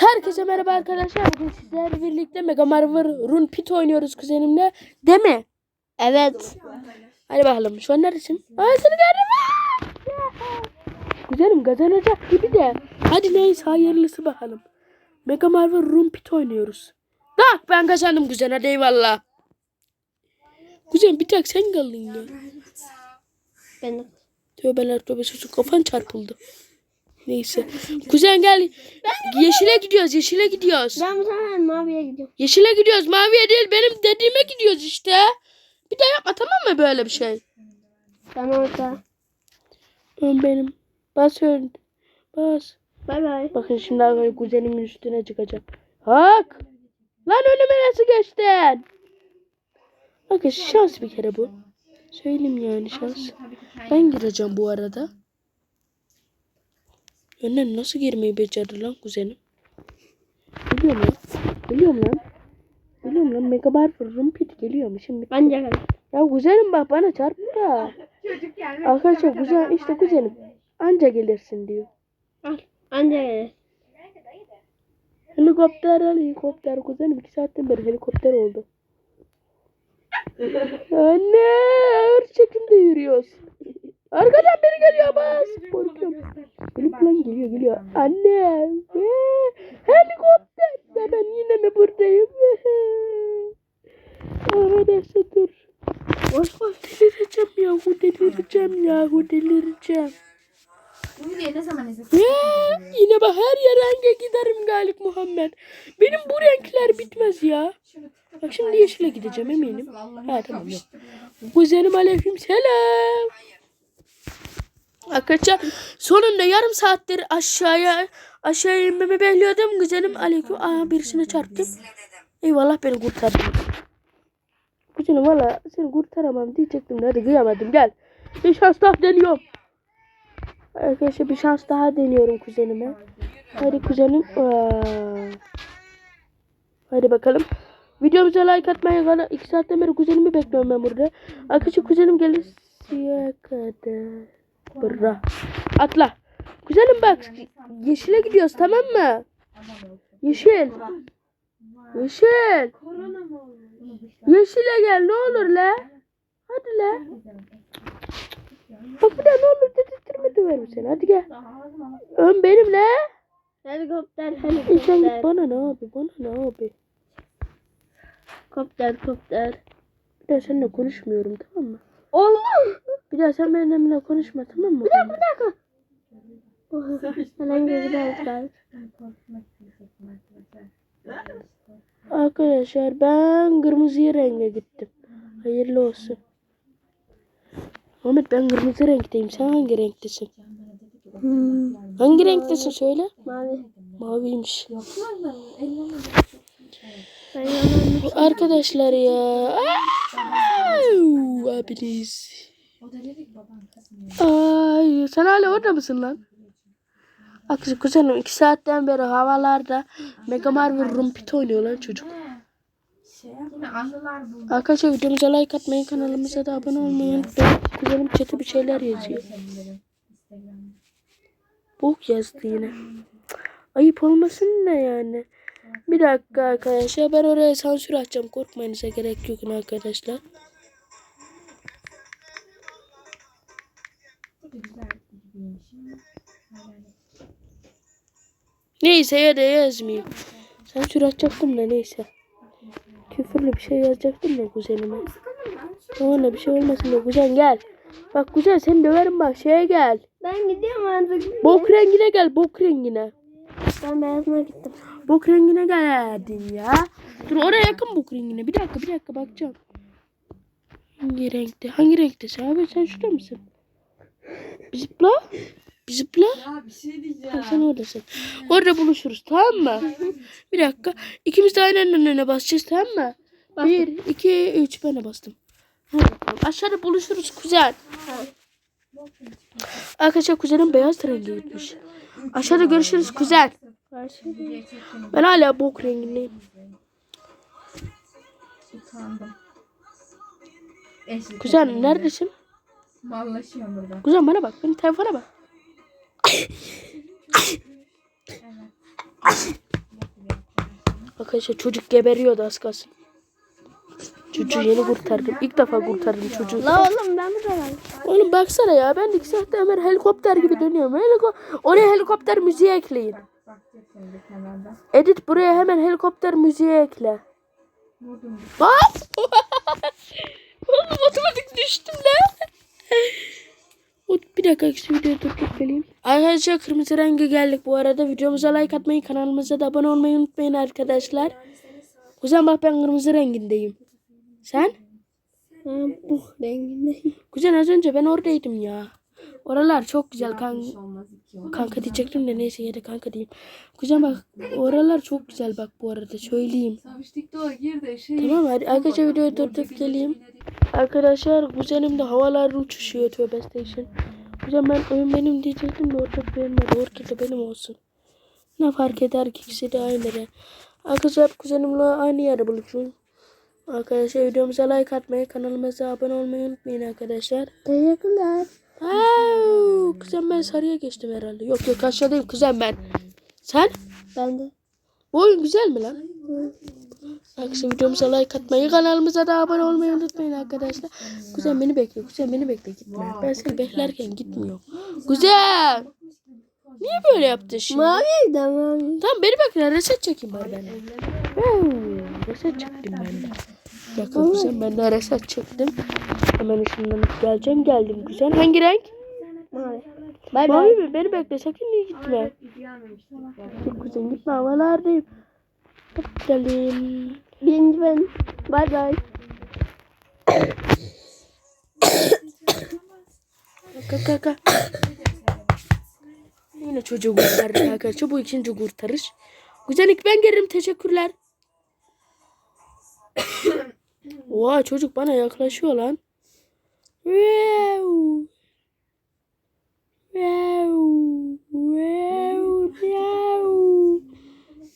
Herkese merhaba arkadaşlar. Bugün sizlerle birlikte Mega Marvel Run Pit oynuyoruz kuzenimle. Değil mi? Evet. Hadi bakalım. Şu an neredesin? Aa seni gördüm. Kuzenim kazanacak gibi de. Hadi neyse hayırlısı bakalım. Mega Marvel Run Pit oynuyoruz. Bak ben kazandım kuzen hadi eyvallah. Kuzen bir tek sen kaldın ya. Ben Tövbeler tövbesi kafan çarpıldı. Neyse. Kuzen gel. Yeşile gidiyoruz yeşile gidiyoruz. ben bu sefer maviye gidiyorum. Yeşile gidiyoruz. Maviye değil benim dediğime gidiyoruz işte. Bir daha yapma tamam mı böyle bir şey? Ben orada. Ön benim. Bas ön. Bas. Bay bay. Bakın şimdi arkadaşlar kuzenimin üstüne çıkacak. Hak. Lan önüme nasıl geçtin? Bakın şans bir kere bu. Söyleyeyim yani şans. Ben gireceğim bu arada. Önden nasıl girmeyi becerdi lan kuzenim? Biliyorum lan. Biliyorum lan. Biliyorum lan. Mega Barber Rumpit geliyor mu şimdi? Bence kadar. Ya kuzenim bak bana çarptı da. Arkadaşlar kuzen işte kuzenim. Anca gelirsin diyor. Al. Anca gelir. Helikopter al helikopter kuzenim. iki saatten beri helikopter oldu. Anne ağır çekimde yürüyoruz. Anne. ee, helikopter. Ben yine mi buradayım? Arkadaşlar dur. Boş boş. Delireceğim yahu delireceğim yahu delireceğim. Bunu diye ne zaman izledin? Yine bak her yere renge giderim Galip Muhammed. Benim bu renkler bitmez ya. Bak şimdi yeşile gideceğim eminim. Ha tamam yok. Kuzenim aleyküm selam. Arkadaşlar sonunda yarım saattir aşağıya aşağıya inmemi bekliyordum. Kuzenim aleyküm. Aa birisine çarptım. Eyvallah beni kurtardın. Kuzenim valla seni kurtaramam diyecektim. Hadi kıyamadım gel. Bir şans daha deniyorum. Arkadaşlar bir şans daha deniyorum kuzenime. Hadi kuzenim. Aa. Hadi bakalım. Videomuza like atmayı kadar 2 saatten beri kuzenimi bekliyorum ben burada. Arkadaşlar kuzenim gelirse kadar. Bırra. Atla. Kuzenim bak yeşile gidiyoruz tamam mı? Yeşil. Yeşil. Yeşile gel ne olur la. Hadi la. Bak bir daha ne olur dedirttirme döverim seni. Hadi gel. Ön benimle. Helikopter, E sen git helikopter. bana ne abi bana ne abi. Kopter, kopter. Bir daha seninle konuşmuyorum tamam mı? Allah! Bir daha sen benimle konuşma tamam mı? Bir dakika, bir dakika. Hemen geri aldılar. Arkadaşlar ben kırmızı renge gittim. Hayırlı olsun. Ahmet ben kırmızı renkteyim. Sen hangi renktesin? Hmm. Hangi renktesin söyle. Mavi. Maviymiş. Arkadaşlar ya. Abiniz. O da dedi ki baban kızmıyor. Ay sen hala orada mısın lan? Akıcı kuzenim iki saatten beri havalarda Mega Marvel Rumpit oynuyor lan çocuk. Arkadaşlar videomuza like atmayı kanalımıza da abone olmayı unutmayın. Kuzenim chat'e bir şeyler yazıyor. Bok yazdı yine. Ayıp olmasın ne yani. Bir dakika arkadaşlar ben oraya sansür açacağım. Korkmanıza gerek yok arkadaşlar. Neyse ya da yazmayayım. Sansür açacaktım da neyse. Küfürlü bir şey yazacaktım da kuzenime. Ona bir şey olmasın da kuzen gel. Bak kuzen seni döverim bak şeye gel. Ben gidiyorum artık. Bok rengine gel bok rengine. Ben beyazına gittim. Bok rengine geldin ya. Dur oraya yakın bok rengine. Bir dakika bir dakika bakacağım. Hangi renkte? Hangi renktesin abi sen şurada mısın? Bir zıpla. Bir zıpla. Ya bir şey diyeceğim. Ha, sen oradasın. Orada buluşuruz tamam mı? Bir dakika. İkimiz de aynı anda önüne basacağız tamam mı? Bir, iki, üç. Ben de bastım. Aşağıda buluşuruz kuzen. Arkadaşlar kuzenim beyaz rengi gitmiş. Aşağıda görüşürüz kuzen. Ben hala bok rengindeyim. Kuzen neredesin? Mallaşıyorum burada. Kuzen bana bak. Benim telefona bak. Arkadaşlar çocuk geberiyordu az kalsın. Çocuğu yeni kurtardım. İlk defa kurtardım çocuğu. La oğlum ben burada varım. Oğlum baksana ya ben iki saatte Ömer helikopter gibi dönüyorum. Heliko Oraya helikopter müziği ekleyin. Edit buraya hemen helikopter müziği ekle. Bak! Oğlum otomatik düştüm lan. Bir dakika şu videoyu durdurup geleyim. Arkadaşlar kırmızı rengi geldik bu arada. Videomuza like atmayı, kanalımıza da abone olmayı unutmayın arkadaşlar. Kuzen bak ben kırmızı rengindeyim. Sen? Ha, bu renginde. Kuzen az önce ben oradaydım ya. Oralar çok güzel kan kanka diyecektim de neyse da kanka diyeyim. Kuzen bak oralar çok güzel bak bu arada söyleyeyim. Girdi. Şey, Tamam hadi arkadaşlar videoyu durdurup geleyim. Arkadaşlar kuzenim de havalarda uçuşuyor tövbe station. Kuzen ben oyun benim diyecektim de orada benim var. Orada da benim olsun. Ne fark eder ki ikisi de aynı yere. Arkadaşlar kuzenimle aynı yerde buluşun. Arkadaşlar videomuza like atmayı, kanalımıza abone olmayı unutmayın arkadaşlar. Teşekkürler. Au, kuzen ben sarıya geçtim herhalde. Yok yok aşağıdayım kuzen ben. Sen? Ben de. Bu oyun güzel mi lan? Arkadaşlar videomuza like atmayı, kanalımıza da abone olmayı unutmayın arkadaşlar. Kuzen beni bekle, kuzen beni bekle gitme. Ben seni beklerken gitmiyorum. Kuzen! Niye böyle yaptın şimdi? Mavi de mavi. Tamam beni bekle, reset çekeyim bari ben. Reset çektim ben de. Dakika kuzen ben de reset çektim. Hemen ışınlanıp geleceğim. Geldim kuzen. Hangi renk? Mavi. Bay Mavi bay. mi? Beni bekle sakın iyi gitme. Git kuzen gitme havalardayım. Hop geldim. Birinci ben. Bay bay. Kalk kalk. Yine çocuğu kurtardık arkadaşlar. Bu ikinci kurtarış. Güzellik ben gelirim. Teşekkürler. Oha çocuk bana yaklaşıyor lan. Wow. Wow. Wow. Wow.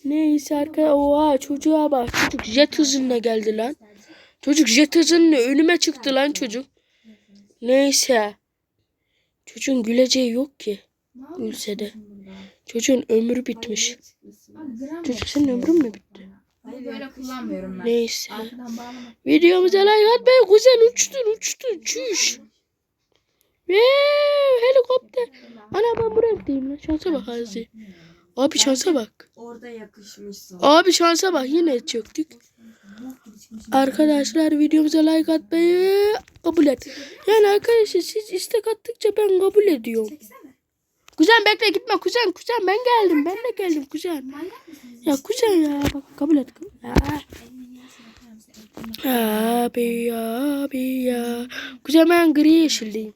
Neyse arkadaşlar. Oha çocuğa bak. Çocuk jet hızında geldi lan. Çocuk jet hızında önüme çıktı lan çocuk. Neyse. Çocuğun güleceği yok ki. Gülse de. Çocuğun ömrü bitmiş. Çocuk senin ömrün mü bitti? Hayır böyle kullanmıyorum ben. Neyse. Videomuza like atmayın. Kuzen uçtun uçtun. Çüş. Ve helikopter. Ana ben bu renkteyim lan. Şansa bak Azi. Abi şansa bak. Orada yakışmışsın. Abi şansa bak yine çöktük. Arkadaşlar videomuza like atmayı kabul et. Yani arkadaşlar siz istek attıkça ben kabul ediyorum. Kuzen bekle gitme kuzen kuzen ben geldim ben de geldim kuzen. Ya kuzen ya bak kabul et. Ya. Abi abi ya. Kuzen ben gri yeşildeyim.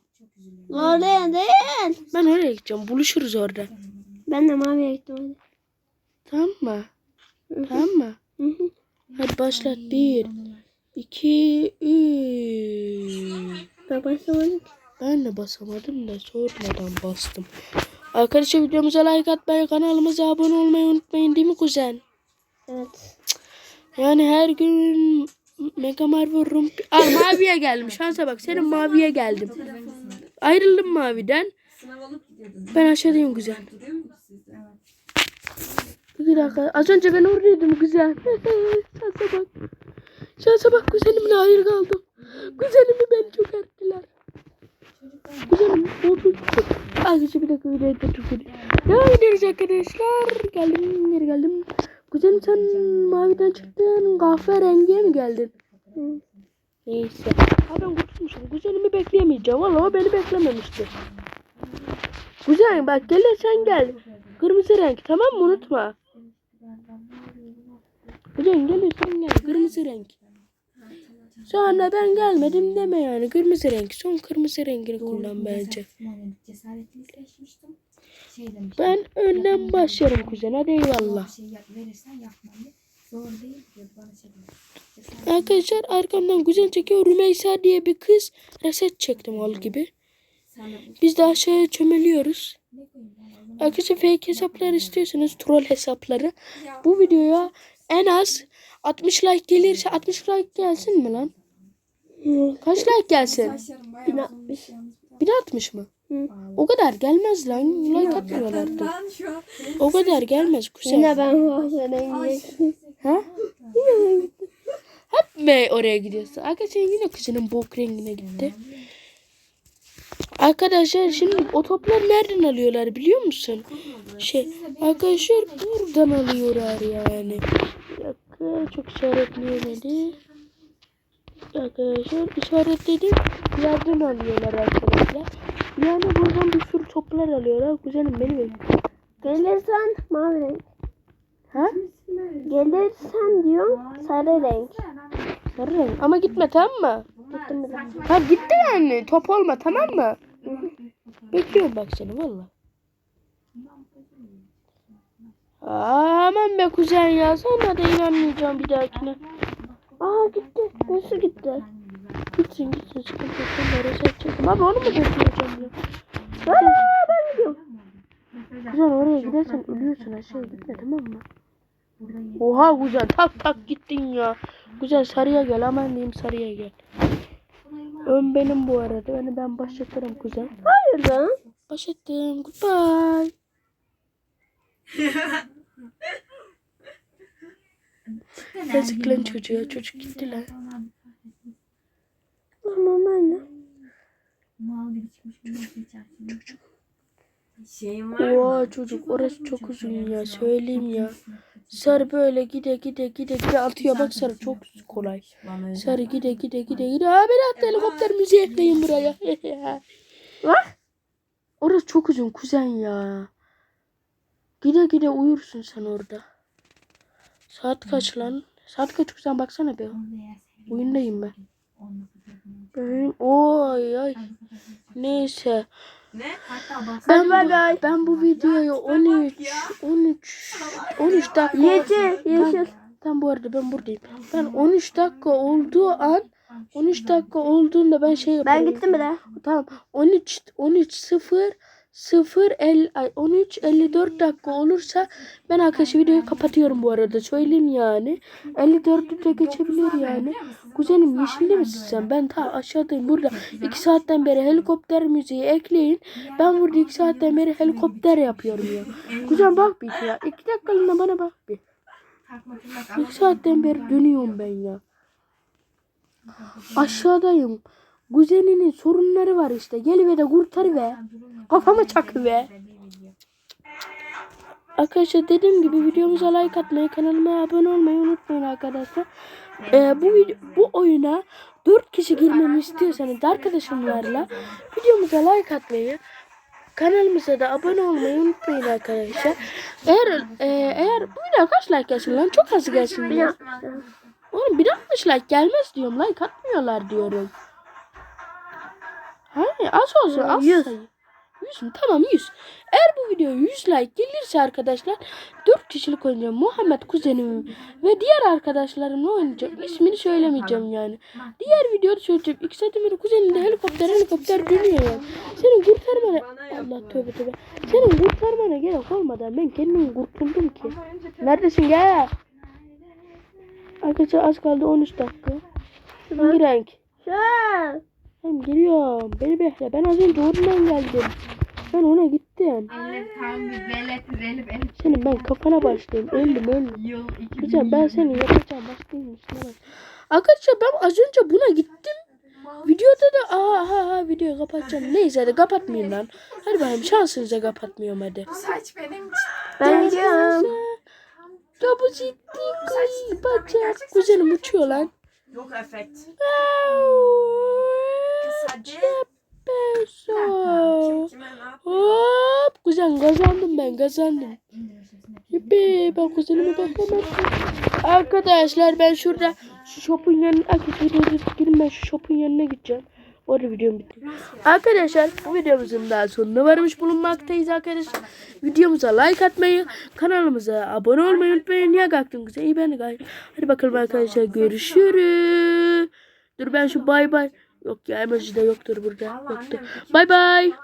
Oraya değil. Ben oraya gideceğim buluşuruz orada. Ben de maviye gittim hadi. Tamam mı? Tamam mı? Hadi başlat. Bir, iki, üç. Ben başlamadım ki. Ben de basamadım da sormadan bastım. Arkadaşlar videomuza like atmayı, kanalımıza abone olmayı unutmayın değil mi kuzen? Evet. Yani her gün Mega Marvel Rumpi... Aa maviye geldim. Şansa bak senin maviye geldim. Ayrıldım maviden. Ben aşağıdayım güzel. Bir dakika. Az önce ben oradaydım güzel. Şansa bak. Şansa bak kuzenimle ayrı kaldım. Kuzenimi beni çok ettiler. Kuzenim oldu. Arkadaşlar bir dakika videoyu durdurup Devam ediyoruz arkadaşlar. Geldim geri geldim. Kuzenim sen maviden çıktın kahverengiye mi geldin? Neyse. Ha ben kurtulmuşum. Kuzenimi bekleyemeyeceğim. Valla o beni beklememişti. Kuzen bak gelirsen gel. Kırmızı renk tamam mı unutma. Kuzen gelirsen gel kırmızı renk. Sonra ben gelmedim deme yani kırmızı renk. Son kırmızı rengini kullan bence. Şey. Ben önden başlarım kuzen hadi eyvallah. Şey yap. Zor değil şey Arkadaşlar arkamdan kuzen çekiyor. Rümeysa diye bir kız reset çektim ol gibi. Biz de aşağıya çömeliyoruz. Arkadaşlar fake hesaplar istiyorsanız troll hesapları. Bu videoya en az 60 like gelirse 60 like gelsin mi lan? Kaç like gelsin? Saçlarım bayağı Bin uzun altmış. yalnız. 1060 mı? Hı. O kadar gelmez lan. Like atmıyorlardı. Şu an. O kadar gelmez kuzen. Yine ben kahverengi. Ha? Hep mi oraya gidiyorsun? Arkadaşlar yine kuzenin bok rengine gitti. Arkadaşlar şimdi o toplar nereden alıyorlar biliyor musun? Şey arkadaşlar buradan alıyorlar yani. Bir dakika çok işaretleyemedi. Arkadaşlar işaretledim. Yerden alıyorlar arkadaşlar. Yani buradan bir sürü toplar alıyorlar. Kuzenim benim evim. Gelirsen mavi renk. Ha? Gelirsen diyorum sarı renk. Sarı renk. Ama gitme tamam mı? Gittim mi? Ha gitti yani. Top olma tamam mı? Bekliyorum bak seni valla. Aman be kuzen ya. Sana da inanmayacağım bir dahakine. Aa gitti. Nasıl gitti? Gitsin gitsin sıkıntı yok. Ben reset çektim. Abi onu mu götüreceğim ya? Aa ben gidiyorum. Kuzen oraya gidersen ölüyorsun aşağıya gitme tamam mı? Oha kuzen tak tak gittin ya. Kuzen sarıya gel aman diyeyim sarıya gel. Ön benim bu arada. Önü ben başlatırım kuzen. Hayır lan. Başlattım. Goodbye. Yazık lan çocuğa. Çocuk gitti lan. Ama ben de. Mal gibi çıkmış. Seçersin. Çocuk. Şeyim var? Oha çocuk orası çok uzun ya. Söyleyeyim ya. Sarı böyle gide gide gide gide atıyor. Bak sarı çok kolay. Sarı gide gide gide gide. Aa beni attı helikopter müziği ekleyin buraya. Bak. Orası çok uzun kuzen ya. Gide gide uyursun sen orada. Saat kaç lan? Saat kaç kuzen baksana be. Oyundayım ben. Benim oy ay. Neyse. Ne? Hatta bas. Ben bu, bay. ben bu videoyu 13 13 13 dakika Yeşil. Yeşil. Tam bu arada ben buradayım. Ben 13 dakika olduğu an 13 dakika olduğunda ben şey yaparım. Ben gittim bile. Tamam. 13 13 0 0 el ay 13 54 dakika olursa ben arkadaşlar videoyu kapatıyorum bu arada. Söyleyeyim yani. 54'ü de geçebilir yani. Kuzenim yeşilli misin sen? Ben ta aşağıdayım burada. 2 saatten beri helikopter müziği ekleyin. Ben burada 2 saatten beri helikopter yapıyorum ya. Kuzen bak bir ya. 2 dakikalığına bana bak bir. Takma tırnak ama 2 saatten beri dönüyorum ben ya. Aşağıdayım. Kuzeninin sorunları var işte. Gel ve de kurtar ve. Kafama çak ve. Arkadaşlar dediğim gibi videomuza like atmayı, kanalıma abone olmayı unutmayın arkadaşlar. Ee, bu bu oyuna 4 kişi girmemi istiyorsanız da arkadaşımlarla videomuza like atmayı, kanalımıza da abone olmayı unutmayın arkadaşlar. Eğer e, eğer bu video kaç like gelsin lan? Çok az gelsin ya. Oğlum bir 60 like gelmez diyorum. Like atmıyorlar diyorum. Hayır az olsun az Yüz. sayı. 100 mü? Tamam 100. Eğer bu videoya 100 like gelirse arkadaşlar 4 kişilik oynayacağım. Muhammed kuzenim ve diğer arkadaşlarımla oynayacağım. İsmini söylemeyeceğim yani. Diğer videoda söyleyeceğim. İki saatin beri kuzeninde helikopter helikopter dönüyor yani. Senin kurtarmana... Allah tövbe tövbe. Senin kurtarmana gerek olmadan ben kendim kurtuldum ki. Neredesin gel. Arkadaşlar az kaldı 13 dakika. Hangi renk? Şöyle. Tamam geliyorum. Beni bekle. Ben az önce oradan geldim. Ben ona gittim. Elif tam bir velet Elif Elif. Senin ben kafana başlayayım. Öldüm öldüm. Yıl 2000. Güzel ben seni yapacağım. Başlayayım üstüne bak. Arkadaşlar ben az önce buna gittim. Videoda da aa ha ha videoyu kapatacağım. Neyse hadi kapatmayayım lan. Hadi bakayım şansınıza kapatmıyorum hadi. Bu saç benim. Ben gidiyorum. Topu ciddi bacak. Kuzenim uçuyor lan. Yok efekt. Hadi. Peso. Hop kuzen kazandım ben kazandım. Yuppi ben kuzenimi beklemezdim. Arkadaşlar ben şurada şu shop'un yanına videoyu girin ben şu shop'un yanına gideceğim. Orada videom bitti. Arkadaşlar bu videomuzun daha sonuna varmış bulunmaktayız arkadaşlar. Videomuza like atmayı, kanalımıza abone olmayı unutmayın. Niye kalktın güzel? İyi ben de. Hadi bakalım arkadaşlar görüşürüz. Dur ben şu bay bay. Yok ya emoji de yoktur burada. Yoktur. Bay bay.